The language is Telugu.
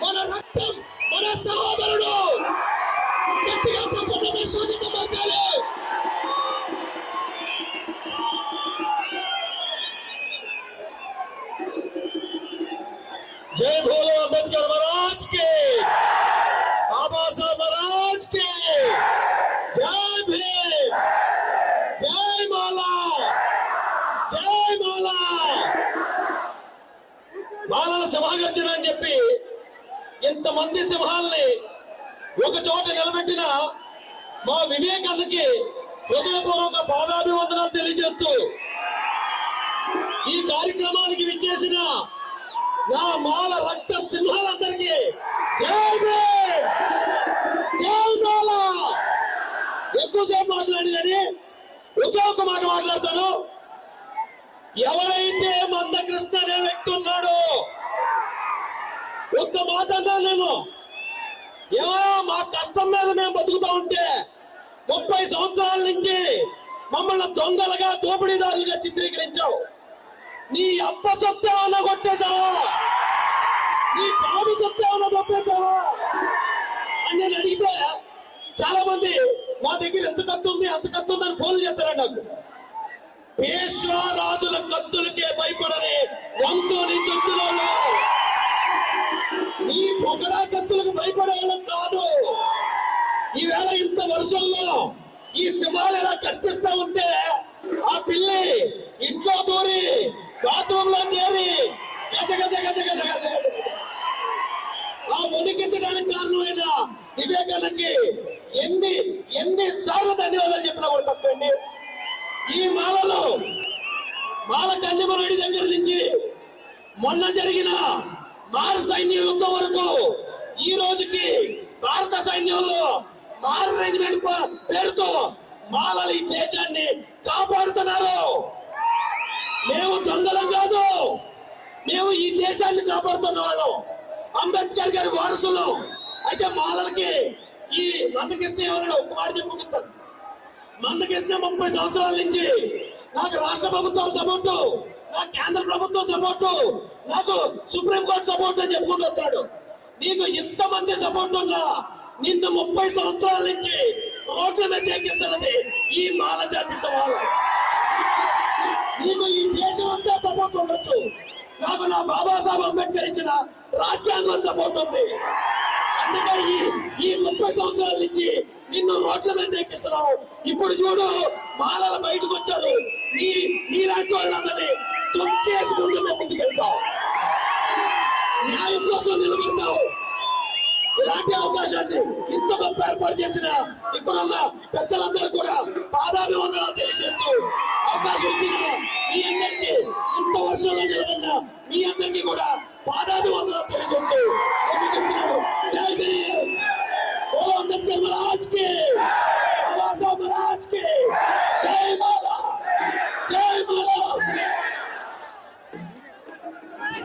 మన రక్తం మన సహోదరుడు గట్టిగా చెప్పటమే సూచిత పలకాలి జై భోలో అంబేద్కర్ महाराज के बाबा साहब महाराज के जय भीम जय माला జై మాలా మాలను సమాగర్చడం అని చెప్పి ఇంతమంది సింహాల్ని ఒక చోట నిలబెట్టిన మా వివేకానికి హృదయపూర్వక పాదాభివందనాలు తెలియజేస్తూ ఈ కార్యక్రమానికి విచ్చేసిన నా మాల రక్త సింహాలందరికీ ఎక్కువసేపు మాట్లాడిందని ఒకే ఒక మాట మాట్లాడతాను. ఎవరైతే మందకృష్ణ అనే వ్యక్తి ఉన్నాడో ఒక్క మాట అన్నా నేను. ఏమో మా కష్టం మీద మేము బతుకుతా ఉంటే ముప్పై సంవత్సరాల నుంచి మమ్మల్ని దొంగలుగా దోపిడీదారులుగా చిత్రీకరించావు. నీ అప్ప సొత్తే ఏమన్నా కొట్టేశావా? నీ బాబు సొత్తే ఏమన్నా దొప్పేశావా? అని నేను అడిగితే చాలా మంది మా దగ్గర ఎంత కత్తు ఉంది అంత కత్తి ఉందని ఫోన్లు చేస్తారా నాకు. పేష్వా రాజుల కత్తులకే భయపడని వంశం ఈవేళ ఇంత వర్షంలో ఈ సింహాలు ఎలా కనిపిస్తా ఉంటే ఆ పిల్లి ఇంట్లో దూరి బాత్రూమ్లో చేరి గజ గజ గజ గజ గజ గజ గజ. ఆ వణికించడానికి కారణమైన వివేకానందకి ఎన్ని ఎన్ని సార్లు ధన్యవాదాలు చెప్పినా కూడా తప్పండి. ఈ మాలలో మాల కన్యమరుడి దగ్గర నుంచి మొన్న జరిగిన మారు సైన్య యుద్ధం వరకు ఈ రోజుకి భారత సైన్యంలో మారు పేరుతో మాలలు ఈ దేశాన్ని కాపాడుతున్నారు. మేము దొంగలం కాదు. మేము ఈ దేశాన్ని కాపాడుతున్న వాళ్ళం. అంబేద్కర్ గారి వారసులు. అయితే మాలలకి ఈ మందకృష్ణ ఎవరైనా ఒక మాట చెప్పుకుంటారు మందకృష్ణ ముప్పై సంవత్సరాల నుంచి నాకు రాష్ట్ర ప్రభుత్వం సపోర్టు నాకు కేంద్ర ప్రభుత్వం సపోర్టు నాకు సుప్రీంకోర్టు సపోర్ట్ అని చెప్పుకుంటూ వస్తాడు. నీకు ఇంతమంది సపోర్ట్ ఉందా నిన్ను ముప్పై సంవత్సరాల నుంచి రోడ్ల మీద ఎక్కిస్తున్నది ఈ మాల జాతి సవాలు నీకు ఈ దేశం అంతా సపోర్ట్ ఉండొచ్చు నాకు నా బాబాసాహెబ్ అంబేద్కర్ ఇచ్చిన రాజ్యాంగం సపోర్ట్ ఉంది. అందుకే ఈ ఈ ముప్పై సంవత్సరాల నుంచి నిన్ను రోడ్ల మీద ఎక్కిస్తున్నావు ఇప్పుడు చూడు మాలల బయటకు వచ్చారు. నీ నీలాంటి వాళ్ళందరినీ తొక్కేసుకుంటూ మేము ముందుకు వెళ్తాం న్యాయం కోసం నిలబడతావు. ఇలాంటి అవకాశాన్ని ఇంత గొప్ప ఏర్పాటు చేసిన ఇప్పుడున్న పెద్దలందరూ కూడా పాదాభివందనాలు తెలియజేస్తూ